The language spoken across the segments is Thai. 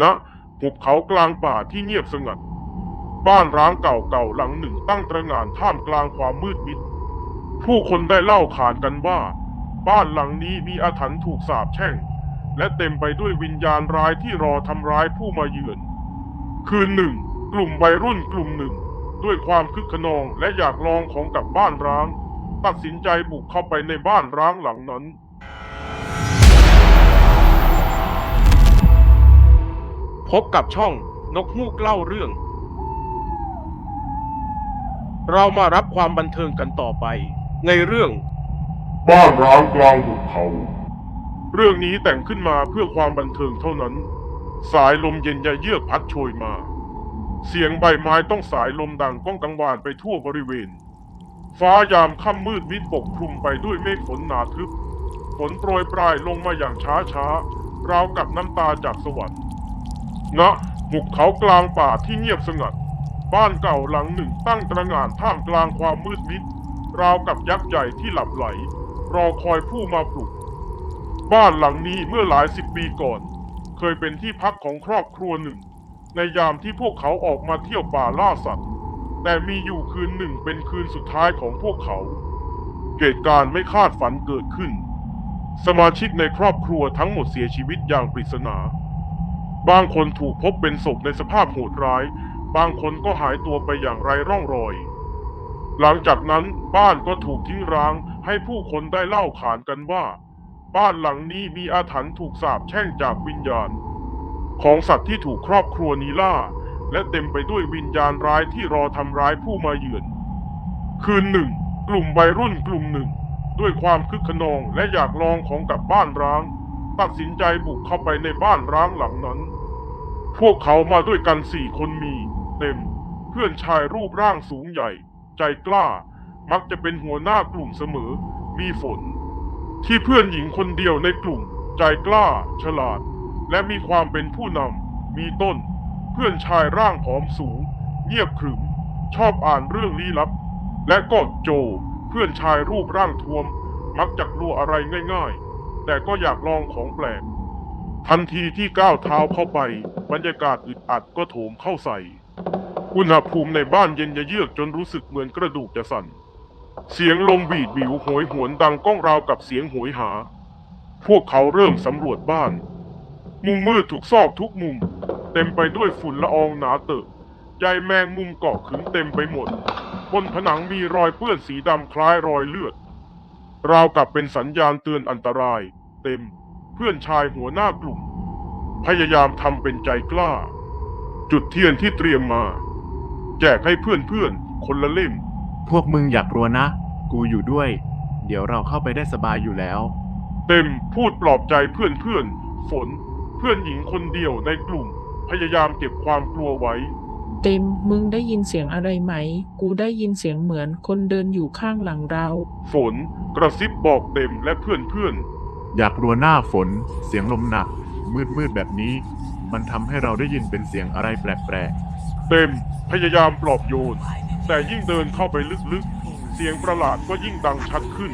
ณหุบเขากลางป่าที่เงียบสงัด บ้านร้างเก่าๆหลังหนึ่งตั้งตระหง่านท่ามกลางความมืดมิด ผู้คนได้เล่าขานกันว่า บ้านหลังนี้มีอาถรรพ์ถูกสาปแช่ง และเต็มไปด้วยวิญญาณร้ายที่รอทำร้ายผู้มาเยือน คืนหนึ่ง กลุ่มวัยรุ่นกลุ่มหนึ่ง ด้วยความคึกขนองและอยากลองของกับบ้านร้าง ตัดสินใจบุกเข้าไปในบ้านร้างหลังนั้น พบกับช่องนกฮูกเล่าเรื่อง เรามารับความบันเทิงกันต่อไป ในเรื่อง บ้านร้างกลางหุบเขา เรื่องนี้แต่งขึ้นมาเพื่อความบันเทิงเท่านั้น สายลมเย็นยะเยือกพัดโชยมา เสียงใบไม้ต้องสายลมดังก้องกังวานไปทั่วบริเวณ ฟ้ายามค่ำมืดมิดปกคลุมไปด้วยเมฆฝนหนาทึบฝนโปรยปลายลงมาอย่างช้าช้าๆราวกับน้ำตาจากสวรรค์ ณหุบเขากลางป่าที่เงียบสงัด บ้านเก่าหลังหนึ่งตั้งตระหง่านท่ามกลางความมืดมิด ราวกับยักษ์ใหญ่ที่หลับไหล รอคอยผู้มาปลุก บ้านหลังนี้เมื่อหลายสิบปีก่อน เคยเป็นที่พักของครอบครัวหนึ่ง ในยามที่พวกเขาออกมาเที่ยวป่าล่าสัตว์ แต่มีอยู่คืนหนึ่งเป็นคืนสุดท้ายของพวกเขา เหตุการณ์ไม่คาดฝันเกิดขึ้น สมาชิกในครอบครัวทั้งหมดเสียชีวิตอย่างปริศนา บางคนถูกพบเป็นศพในสภาพโหดร้าย บางคนก็หายตัวไปอย่างไร้ร่องรอย หลังจากนั้นบ้านก็ถูกทิ้งร้างให้ผู้คนได้เล่าขานกันว่า บ้านหลังนี้มีอาถรรพ์ถูกสาปแช่งจากวิญญาณ ของสัตว์ที่ถูกครอบครัวนี้ล่า และเต็มไปด้วยวิญญาณร้ายที่รอทำร้ายผู้มาเยือน คืนหนึ่ง กลุ่มวัยรุ่นกลุ่มหนึ่ง ด้วยความคึกขนองและอยากลองของกับบ้านร้าง ตัดสินใจบุกเข้าไปในบ้านร้างหลังนั้น พวกเขามาด้วยกันสี่คนมี เต็ม เพื่อนชายรูปร่างสูงใหญ่ ใจกล้า มักจะเป็นหัวหน้ากลุ่มเสมอ มีฝน ที่เพื่อนหญิงคนเดียวในกลุ่ม ใจกล้า ฉลาด และมีความเป็นผู้นำมีต้น เพื่อนชายร่างผอมสูง เงียบขรึม ชอบอ่านเรื่องลี้ลับ และก็โจ เพื่อนชายรูปร่างท้วม มักจะกลัวอะไรง่าย ๆ แต่ก็อยากลองของแปลก ทันทีที่ก้าวเท้าเข้าไป บรรยากาศอึดอัดก็โถมเข้าใส่ อุณหภูมิในบ้านเย็นยะเยือกจนรู้สึกเหมือนกระดูกจะสั่น เสียงลมบีดบิวโหยหวนดังก้องราวกับเสียงโหยหา พวกเขาเริ่มสำรวจบ้าน มุมมืดถูกซอกทุกมุม เต็มไปด้วยฝุ่นละอองหนาเตอะใยแมงมุมเกาะขึงเต็มไปหมด บนผนังมีรอยเปื้อนสีดำคล้ายรอยเลือด ราวกับเป็นสัญญาณเตือนอันตราย เต็ม เพื่อนชายหัวหน้ากลุ่ม พยายามทำเป็นใจกล้า จุดเทียนที่เตรียมมา แจกให้เพื่อนเพื่อนๆคนละเล่ม พวกมึงอย่ากลัวนะ กูอยู่ด้วย เดี๋ยวเราเข้าไปได้สบายอยู่แล้ว เต็มพูดปลอบใจเพื่อนเพื่อนๆ ฝนเพื่อนหญิงคนเดียวในกลุ่ม พยายามเก็บความกลัวไว้ เต็มมึงได้ยินเสียงอะไรไหม กูได้ยินเสียงเหมือนคนเดินอยู่ข้างหลังเรา ฝนกระซิบบอกเต็มและเพื่อนเพื่ อนอยากกลัวหน้าฝน เสียงลมหนัก มืดมืดๆแบบนี้ มันทำให้เราได้ยินเป็นเสียงอะไรแปลกๆเต็มพยายามปลอบโยน แต่ยิ่งเดินเข้าไปลึกๆ เสียงประหลาดก็ยิ่งดังชัดขึ้น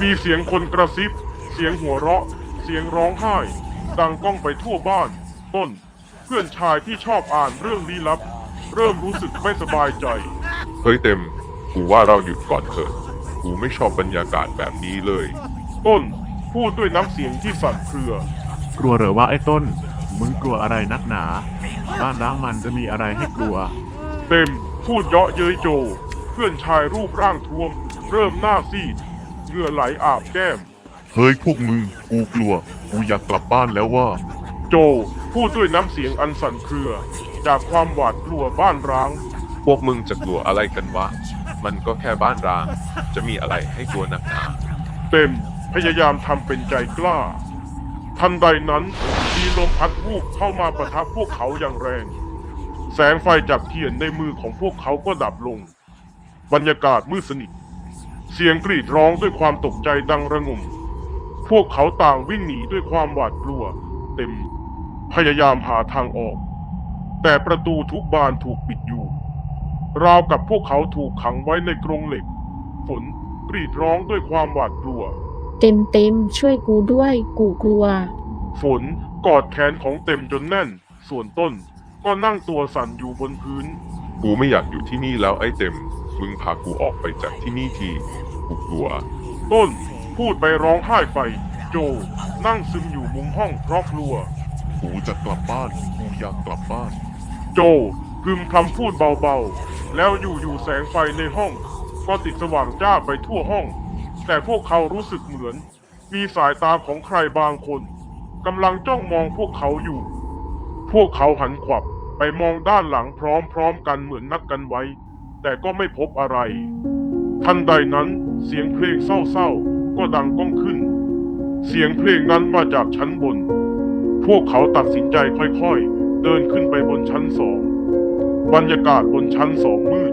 มีเสียงคนกระซิบ เสียงหัวเราะ เสียงร้องไห้ ดังก้องไปทั่วบ้าน ต้น เพื่อนชายที่ชอบอ่านเรื่องลี้ลับ เริ่มรู้สึกไม่สบายใจ เฮ้ยเต็ม กูว่าเราหยุดก่อนเถอะ กูไม่ชอบบรรยากาศแบบนี้เลย ต้น พูดด้วยน้ำเสียงที่สั่นเครือๆกลัวเหรอว่าไอ้ต้น มึงกลัวอะไรนักหนา บ้านร้างมันจะมีอะไรให้กลัว เต็มพูดเยาะเย้ยโจ เพื่อนชายรูปร่างท้วม เริ่มหน้าซีดเหงื่อไหลอาบแก้ม เฮ้ยพวกมึง กูกลัว กูอยากกลับบ้านแล้วว่า โจพูดด้วยน้ำเสียงอันสั่นเครือ จากความหวาดกลัวบ้านร้าง พวกมึงจะกลัวอะไรกันวะ มันก็แค่บ้านร้าง จะมีอะไรให้กลัวหนักหนา เต็ม พยายามทำเป็นใจกล้า ทันใดนั้นมีลมพัดวูบเข้ามาประทับพวกเขาอย่างแรง แสงไฟจากเทียนในมือของพวกเขาก็ดับลง บรรยากาศมืดสนิท เสียงกรีดร้องด้วยความตกใจดังระงม พวกเขาต่างวิ่งหนีด้วยความหวาดกลัว เต็ม พยายามหาทางออก แต่ประตูทุกบานถูกปิดอยู่ ราวกับพวกเขาถูกขังไว้ในกรงเหล็ก ฝนกรีดร้องด้วยความหวาดกลัว เต็มเต็มๆช่วยกูด้วยกูกลัว ฝนกอดแขนของเต็มจนแน่น ส่วนต้นก็นั่งตัวสั่นอยู่บนพื้น กูไม่อยากอยู่ที่นี่แล้วไอ้เต็ม มึงพากูออกไปจากที่นี่ที กูกลัว ต้นพูดไปร้องไห้ไป โจ นั่งซึมอยู่มุมห้องเพราะกลัว กูจะกลับบ้าน กูอยากกลับบ้าน โจพึมพำพูดเบาๆ แล้วอยู่ๆแสงไฟในห้อง ก็ติดสว่างจ้าไปทั่วห้อง แต่พวกเขารู้สึกเหมือน มีสายตาของใครบางคนกำลังจ้องมองพวกเขาอยู่ พวกเขาหันขวับไปมองด้านหลังพร้อมๆกันเหมือนนัดกันไว้ แต่ก็ไม่พบอะไร ทันใดนั้นเสียงเพลงเศร้าๆ ก็ดังก้องขึ้น เสียงเพลงนั้นมาจากชั้นบน พวกเขาตัดสินใจค่อยๆ เดินขึ้นไปบนชั้นสอง บรรยากาศบนชั้นสองมืด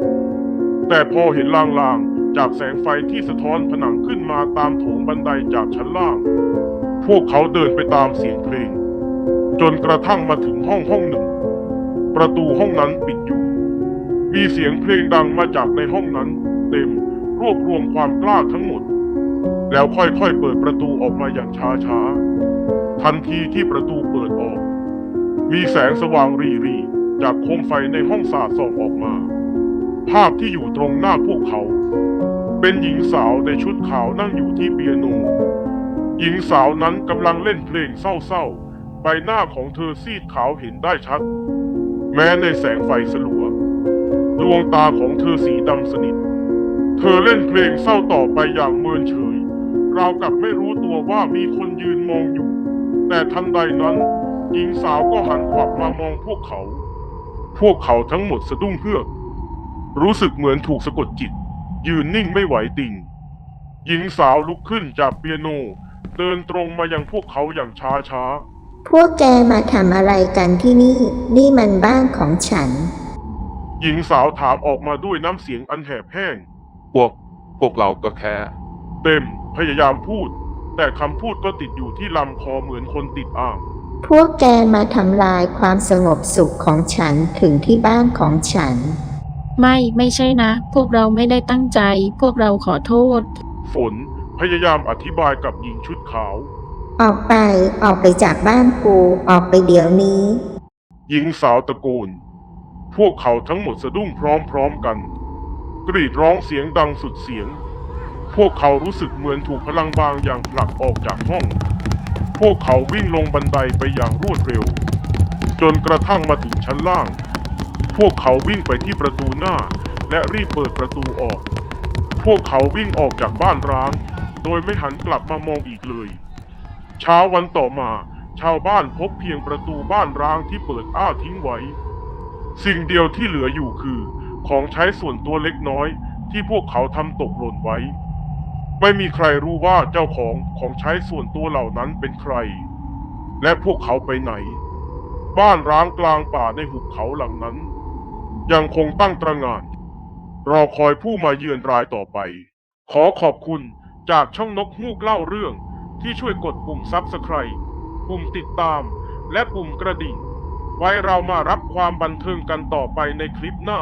แต่พอเห็นลางๆ จากแสงไฟที่สะท้อนผนังขึ้นมาตามโถงบันไดจากชั้นล่าง พวกเขาเดินไปตามเสียงเพลง จนกระทั่งมาถึงห้องห้องหนึ่ง ประตูห้องนั้นปิดอยู่ มีเสียงเพลงดังมาจากในห้องนั้น เต็มรวบรวมความกล้าทั้งหมด แล้วค่อยๆเปิดประตูออกมาอย่างช้าๆ ทันทีที่ประตูเปิดออก มีแสงสว่างรีรีจากโคมไฟในห้องสาดส่องออกมา ภาพที่อยู่ตรงหน้าพวกเขา เป็นหญิงสาวในชุดขาวนั่งอยู่ที่เปียโน หญิงสาวนั้นกำลังเล่นเพลงเศร้าๆ ใบหน้าของเธอซีดขาวเห็นได้ชัด แม้ในแสงไฟสลัว ดวงตาของเธอสีดำสนิท เธอเล่นเพลงเศร้าต่อไปอย่างเมินเฉย ราวกับไม่รู้ตัวว่ามีคนยืนมองอยู่ แต่ทันใดนั้น หญิงสาวก็หันขวับมามองพวกเขา พวกเขาทั้งหมดสะดุ้งเฮือก รู้สึกเหมือนถูกสะกดจิต ยืนนิ่งไม่ไหวติงหญิงสาวลุกขึ้นจากเปียโน เดินตรงมายังพวกเขาอย่างช้าช้าพวกแกมาทำอะไรกันที่นี่ นี่มันบ้านของฉันๆหญิงสาวถามออกมาด้วยน้ำเสียงอันแหบแห้ง พวกพวกเราก็แค่ เต็มพยายามพูด แต่คำพูดก็ติดอยู่ที่ลำคอเหมือนคนติดอ่าง พวกแกมาทำลายความสงบสุขของฉันถึงที่บ้านของฉัน ไม่ ไม่ใช่นะ พวกเราไม่ได้ตั้งใจ พวกเราขอโทษ ฝนพยายามอธิบายกับหญิงชุดขาว ออกไป ออกไปจากบ้านกู ออกไปเดี๋ยวนี้ หญิงสาวตะโกน พวกเขาทั้งหมดสะดุ้งพร้อมๆกัน กรีดร้องเสียงดังสุดเสียง พวกเขารู้สึกเหมือนถูกพลังบางอย่างผลักออกจากห้อง พวกเขาวิ่งลงบันไดไปอย่างรวดเร็ว จนกระทั่งมาถึงชั้นล่าง พวกเขาวิ่งไปที่ประตูหน้า และรีบเปิดประตูออก พวกเขาวิ่งออกจากบ้านร้าง โดยไม่หันกลับมามองอีกเลย เช้าวันต่อมา ชาวบ้านพบเพียงประตูบ้านร้างที่เปิดอ้าทิ้งไว้ สิ่งเดียวที่เหลืออยู่คือ ของใช้ส่วนตัวเล็กน้อย ที่พวกเขาทำตกหล่นไว้ ไม่มีใครรู้ว่าเจ้าของของใช้ส่วนตัวเหล่านั้นเป็นใคร และพวกเขาไปไหน บ้านร้างกลางป่าในหุบเขาหลังนั้น ยังคงตั้งตระหง่านรอคอยผู้มาเยือนรายต่อไป ขอขอบคุณจากช่องนกฮูกเล่าเรื่องที่ช่วยกดปุ่มซับสไครต์ปุ่มติดตาม และปุ่มกระดิ่ง ไว้เรามารับความบันเทิงกันต่อไปในคลิปหน้า